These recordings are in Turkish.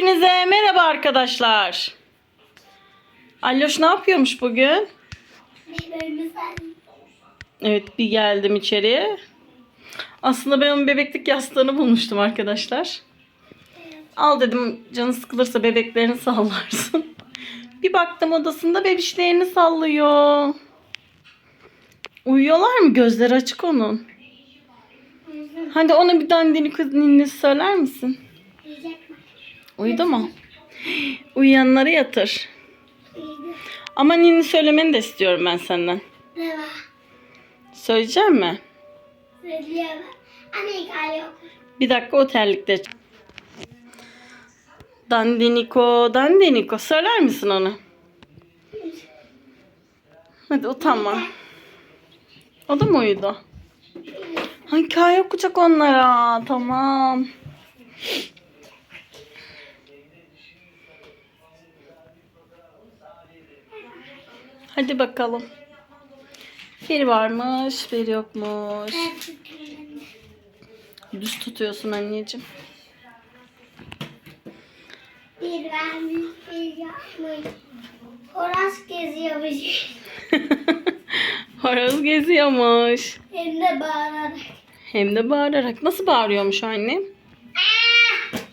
Hepinize merhaba arkadaşlar. Alloş ne yapıyormuş bugün? Evet bir geldim içeriye. Aslında ben onun bebeklik yastığını bulmuştum arkadaşlar. Al dedim canı sıkılırsa bebeklerini sallarsın. Bir baktım odasında bebişlerini sallıyor. Uyuyorlar mı? Gözleri açık onun. Hadi ona bir dandini kız ninnisi söyler misin? Uyudu mu? Uyuyanları yatır. Ama ninni söylemeni de istiyorum ben senden. Merhaba. Söyleyecek mi? Söyleyemem. Anne yok. Bir dakika o terlikte. Dandiniko, dandiniko. Söyler misin onu? Hadi utanma. O da mı uyudu? Ha, hikaye okuyacak onlara. Tamam. Hadi bakalım. Bir varmış, bir yokmuş. Düz tutuyorsun anneciğim. Bir vermiş, bir yapmış. Horas geziyormuş. Horoz geziyormuş. Hem de bağırarak. Hem de bağırarak. Nasıl bağırıyormuş annem?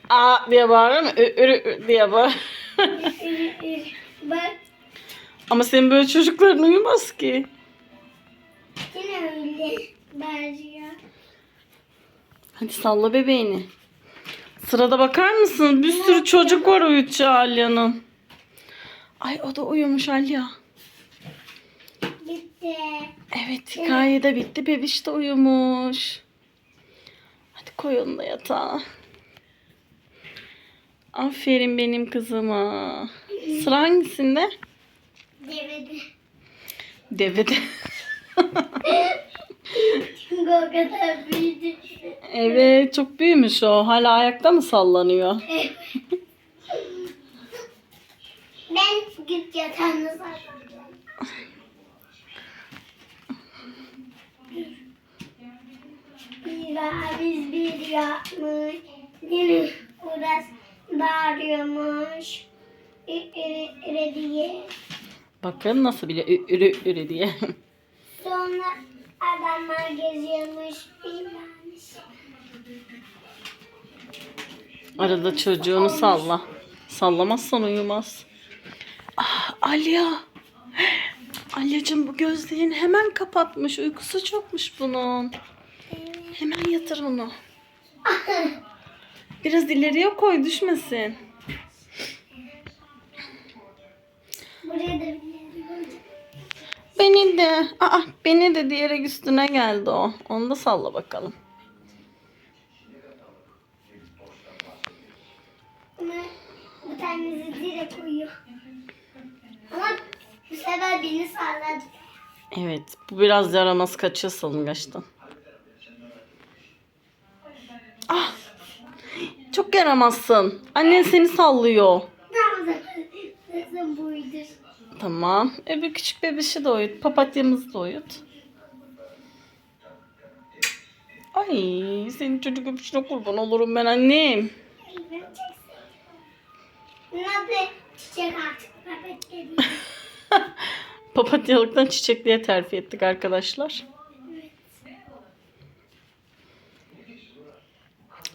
Aa diye bağırır mı? Ü, ürü, ü diye bağır. Bak Ama senin böyle çocukların uyumaz ki. yine öyle bağırıyor. Hadi salla bebeğini. Sırada bakar mısın? Bir sürü çocuk var uyutacağı Alya'nın. Ay o da uyumuş Alya. Bitti. Evet hikaye de bitti. Bebiş de uyumuş. Hadi koy onu da yatağa. Aferin benim kızıma. Sıra hangisinde? Demedi. Devede. Çünkü o kadar büyüdü. evet çok büyümüş o. Hala ayakta mı sallanıyor? Ben git yatağını saklayacağım. Bir biz bir yapmış. Yine Uras bağırıyormuş. İri diye. Bakın nasıl bile ürü ürü diye. Sonra adamlar geziyormuş. Bilmemiş. Arada çocuğunu salla. Sallamazsan uyumaz. Ah, Alya. Alyacığım bu gözlerini hemen kapatmış. Uykusu çokmuş bunun. Hemen yatır onu. Biraz ileriye koy düşmesin. Buraya da Beni de. Aa, beni de diyerek üstüne geldi o. Onu da salla bakalım. Bu tanesi direkt uyuyor. Ama bu sefer beni salladı. Evet. Bu biraz yaramaz kaçıyor salıngaçtan. Ah. Çok yaramazsın. Annen seni sallıyor. Tamam buydur. Tamam. Öbür küçük bebişi de uyut. Papatyamızı da uyut. Ay senin çocuk öpüşüne kurban olurum ben annem. Nasıl çiçek artık pepet geliyor. Papatyalıktan çiçekliğe terfi ettik arkadaşlar.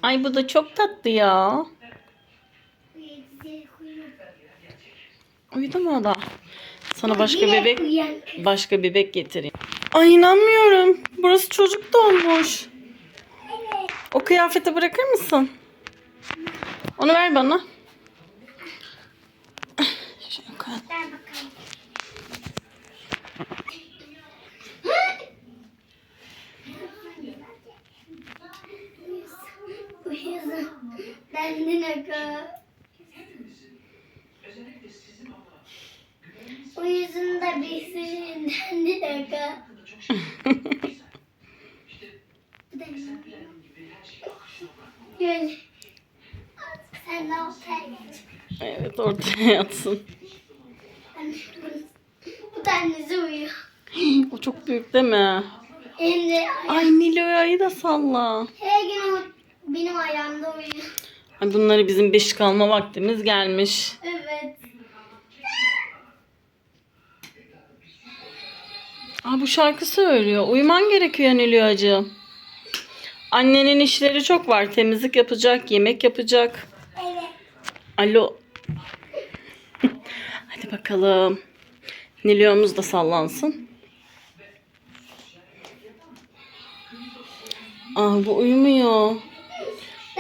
Ay bu da çok tatlı ya. Uyudu mu o da? Sana başka bebek başka bebek getireyim. Ay inanmıyorum. Burası çocuk doğmuş. O kıyafeti bırakır mısın? Onu ver bana. Şöyle koyalım. Ver bakalım. Bu da ne? Gel. Sen de ortaya geç. evet ortaya yatsın. Bu- Bu tanesi uyuyor. O çok büyük değil mi? De Ay Nilo'yu da salla. her gün benim ayağımda uyuyor. Ay, Bunları bizim beş kalma vaktimiz gelmiş. Evet. Aa, bu şarkı söylüyor. Uyuman gerekiyor Nilo'cığım. Annenin işleri çok var. Temizlik yapacak, yemek yapacak. Evet. Alo. Hadi bakalım. Nilo'muz da sallansın. Aa bu uyumuyor.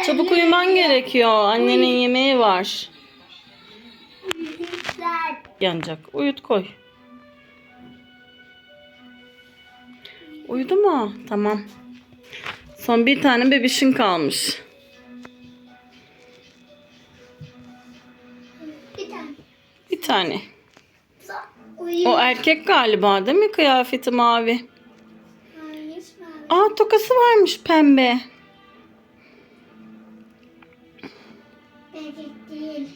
Çabuk uyuman gerekiyor. Annenin yemeği var. Yanacak. Uyut koy. Uyudu mu? Tamam. Son bir tane bebişin kalmış. Bir tane. Bir tane. O erkek galiba değil mi? Kıyafeti mavi. Hayır, mavi. Aa tokası varmış pembe. Değil.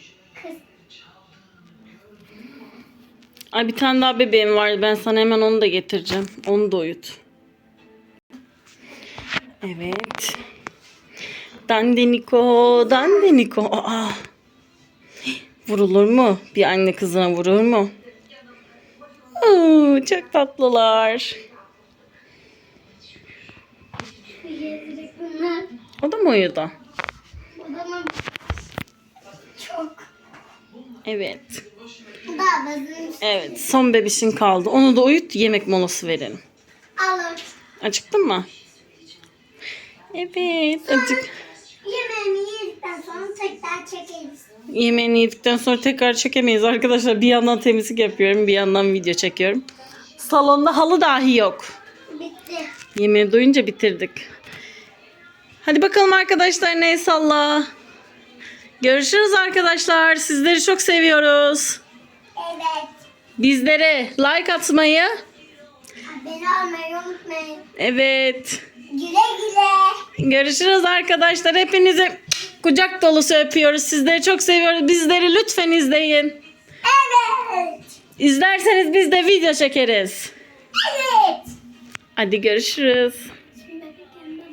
Kız. Ay bir tane daha bebeğim var. Ben sana hemen onu da getireceğim. Onu da uyut. Evet. Dandeniko, dandeniko. Aa. Vurulur mu? Bir anne kızına vurur mu? Oo, çok tatlılar. O da mı uyudu? Çok. Evet. Evet. Son bebişin kaldı. Onu da uyut. Yemek molası verelim. Alır. Acıktın mı? Evet. Acık. Yemeğimi yedikten sonra tekrar çekeriz. Yemeğini yedikten sonra tekrar çekemeyiz arkadaşlar. Bir yandan temizlik yapıyorum, bir yandan video çekiyorum. Salonda halı dahi yok. Bitti. Yemeği doyunca bitirdik. Hadi bakalım arkadaşlar ney salla. Görüşürüz arkadaşlar. Sizleri çok seviyoruz. Evet. Bizlere like atmayı. Abone olmayı unutmayın. Evet. Güle güle. Görüşürüz arkadaşlar. Hepinizi kucak dolusu öpüyoruz. Sizleri çok seviyoruz. Bizleri lütfen izleyin. Evet. İzlerseniz biz de video çekeriz. Evet. Hadi görüşürüz.